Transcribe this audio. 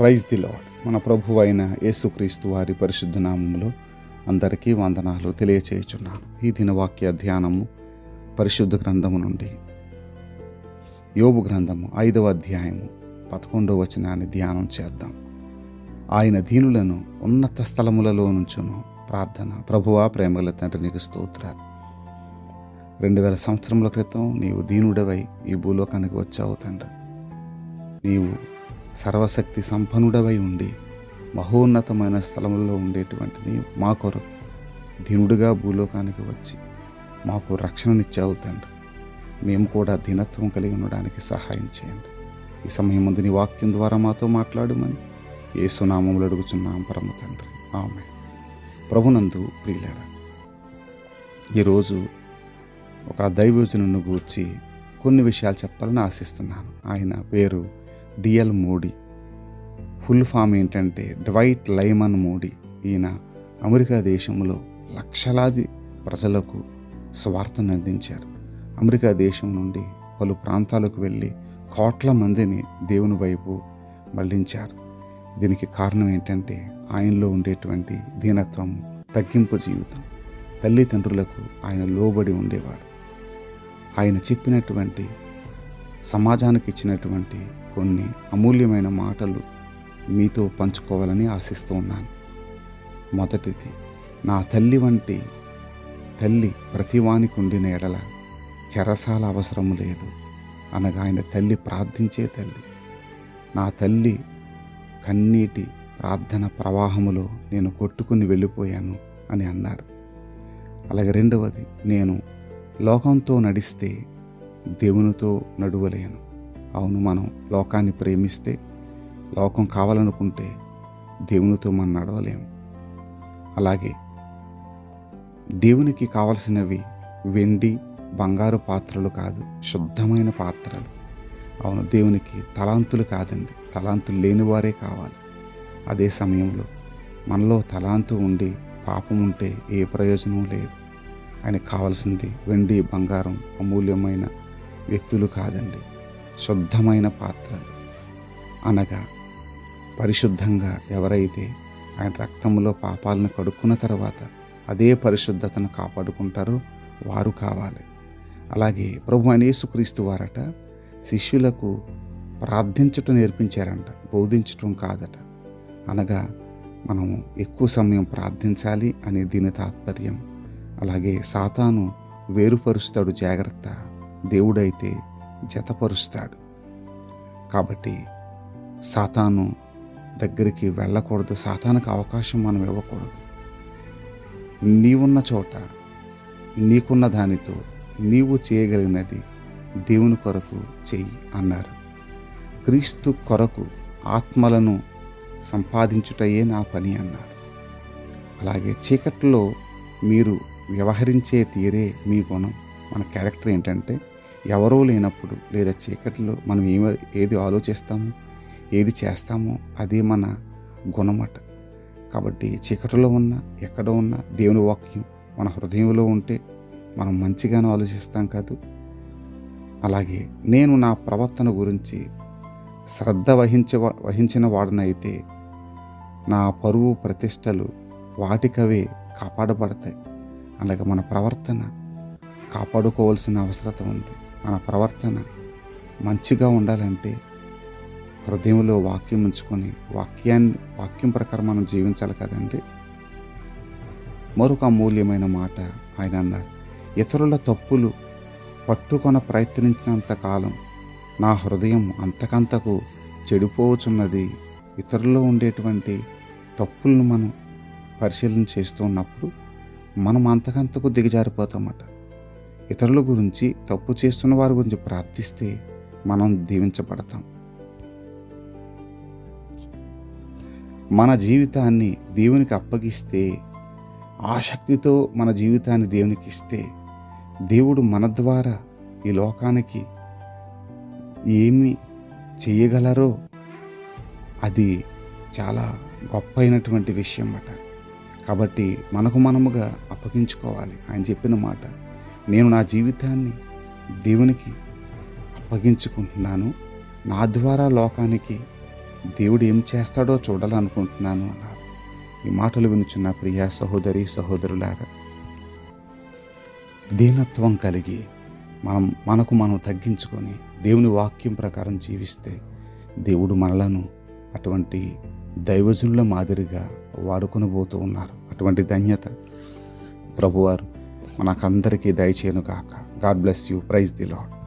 Praise the lord మన ప్రభు అయిన యేసుక్రీస్తు వారి పరిశుద్ధ నామంలో అందరికీ వందనాలు తెలియచేయుచున్నాను. ఈ దినవాక్య ధ్యానము పరిశుద్ధ గ్రంథము నుండి యోబు గ్రంథము ఐదవ అధ్యాయము పదకొండవ వచనాన్ని ధ్యానం చేద్దాం. ఆయన దీనులను ఉన్నత స్థలములలో నుంచును ప్రార్థన ప్రభువా ప్రేమల తండ్రి నీకు స్తోత్రాలు రెండు వేల సంవత్సరముల క్రితం నీవు దీనుడవై ఈ భూలోకానికి వచ్చావు తండ్రి. నీవు సర్వశక్తి సంపన్నుడవై ఉండి మహోన్నతమైన స్థలంలో ఉండేటువంటిని మా కొరకు దీనుడిగా భూలోకానికి వచ్చి మాకు రక్షణనిచ్చావు తండ్రి. మేము కూడా దినత్వం కలిగి ఉండడానికి సహాయం చేయండి. ఈ సమయం ముందు నీ వాక్యం ద్వారా మాతో మాట్లాడమని ఏ అడుగుచున్నాం పరమ తండ్రి. ఆమె ప్రభునందు ప్రియులారా ఈరోజు ఒక దైవజనును గూర్చి కొన్ని విషయాలు చెప్పాలని ఆశిస్తున్నాను. ఆయన పేరు డిఎల్ మోడీ. ఫుల్ ఫామ్ ఏంటంటే డ్వైట్ లైమన్ మోడీ. ఈయన అమెరికా దేశంలో లక్షలాది ప్రజలకు స్వార్థను అందించారు. అమెరికా దేశం నుండి పలు ప్రాంతాలకు వెళ్ళి కోట్ల మందిని దేవుని వైపు మళ్ళించారు. దీనికి కారణం ఏంటంటే ఆయనలో ఉండేటువంటి దీనత్వం తగ్గింపు జీవితం తల్లిదండ్రులకు ఆయన లోబడి ఉండేవారు. ఆయన చెప్పినటువంటి సమాజానికి ఇచ్చినటువంటి కొన్ని అమూల్యమైన మాటలు మీతో పంచుకోవాలని ఆశిస్తూ ఉన్నాను. మొదటిది నా తల్లి వంటి తల్లి ప్రతివానికి ఉండిన ఎడల చెరసాల అవసరం లేదు. అనగా ఆయన తల్లి ప్రార్థించే తల్లి. నా తల్లి కన్నీటి ప్రార్థన ప్రవాహములో నేను కొట్టుకుని వెళ్ళిపోయాను అని అన్నారు. అలాగే రెండవది నేను లోకంతో నడిస్తే దేవునితో నడువలేను. అవును మనం లోకాన్ని ప్రేమిస్తే లోకం కావాలనుకుంటే దేవునితో మనం నడవలేము అలాగే దేవునికి కావలసినవి వెండి బంగారు పాత్రలు కాదు శుద్ధమైన పాత్రలు. అవును దేవునికి తలాంతులు కాదండి. తలాంతులు లేనివారే కావాలి. అదే సమయంలో మనలో తలాంతు ఉండి పాపం ఉంటే ఏ ప్రయోజనం లేదు. ఆయనకు కావాల్సింది వెండి బంగారం అమూల్యమైన వ్యక్తులు కాదండి. శుద్ధమైన పాత్రలు అనగా పరిశుద్ధంగా ఎవరైతే ఆయన రక్తంలో పాపాలను కడుక్కున్న తర్వాత అదే పరిశుద్ధతను కాపాడుకుంటారో వారు కావాలి. అలాగే ప్రభు అనేసుక్రీస్తు వారట శిష్యులకు ప్రార్థించటం నేర్పించారంట బోధించటం కాదట. అనగా మనము ఎక్కువ సమయం ప్రార్థించాలి అనే దీని తాత్పర్యం. అలాగే సాతాను వేరుపరుస్తాడు జాగ్రత్త దేవుడైతే జతపరుస్తాడు. కాబట్టి సాతాను దగ్గరికి వెళ్ళకూడదు. సాతానికి అవకాశం మనం ఇవ్వకూడదు. నీవున్న చోట నీకున్న దానితో నీవు చేయగలిగినది దేవుని కొరకు చెయ్యి అన్నారు. క్రీస్తు కొరకు ఆత్మలను సంపాదించుటయే నా పని అన్నారు. అలాగే చీకట్లో మీరు వ్యవహరించే తీరే మీ గుణం మన క్యారెక్టర్ ఏంటంటే ఎవరూ లేనప్పుడు లేదా చీకటిలో మనం ఏమ ఏది ఆలోచిస్తామో ఏది చేస్తామో అదే మన గుణమట. కాబట్టి చీకటిలో ఉన్న ఎక్కడ ఉన్నా దేవుని వాక్యం మన హృదయంలో ఉంటే మనం మంచిగానే ఆలోచిస్తాం కాదు. అలాగే నేను నా ప్రవర్తన గురించి శ్రద్ధ వహించే వహించిన వాడనైతే నా పరువు ప్రతిష్టలు వాటికవే కాపాడబడతాయి. అలాగే మన ప్రవర్తన కాపాడుకోవాల్సిన అవసరత ఉంది. మన ప్రవర్తన మంచిగా ఉండాలంటే హృదయంలో వాక్యం ఉంచుకొని వాక్యాన్ని వాక్యం ప్రకారం మనం జీవించాలి కదండి. మరొక అమూల్యమైన మాట ఆయన అన్నారు ఇతరుల తప్పులు పట్టుకొన ప్రయత్నించినంత కాలం నా హృదయం అంతకంతకు చెడిపోవచ్చున్నది ఇతరుల్లో ఉండేటువంటి తప్పులను మనం పరిశీలన చేస్తూ ఉన్నప్పుడు మనం అంతకంతకు దిగజారిపోతామట. ఇతరుల గురించి తప్పు చేస్తున్న వారి గురించి ప్రార్థిస్తే మనం దీవించబడతాం. మన జీవితాన్ని దేవునికి అప్పగిస్తే ఆసక్తితో మన జీవితాన్ని దేవునికి ఇస్తే దేవుడు మన ద్వారా ఈ లోకానికి ఏమి చేయగలరో అది చాలా గొప్ప అయినటువంటి విషయం అన్నమాట కాబట్టి మనకు మనముగా అప్పగించుకోవాలి. ఆయన చెప్పిన మాట నేను నా జీవితాన్ని దేవునికి అప్పగించుకుంటున్నాను. నా ద్వారా లోకానికి దేవుడు ఏం చేస్తాడో చూడాలనుకుంటున్నాను అన్నారు ఈ మాటలు వినుచున్న ప్రియ సహోదరి సహోదరులారా దీనత్వం కలిగి మనం మనకు మనం తగ్గించుకొని దేవుని వాక్యం ప్రకారం జీవిస్తే దేవుడు మనలను అటువంటి దైవజనుల మాదిరిగా వాడుకొనబోతూ ఉన్నారు. అటువంటి ధన్యత ప్రభువారు. మనకందరికీ దయచేయను గాక God bless you praise the Lord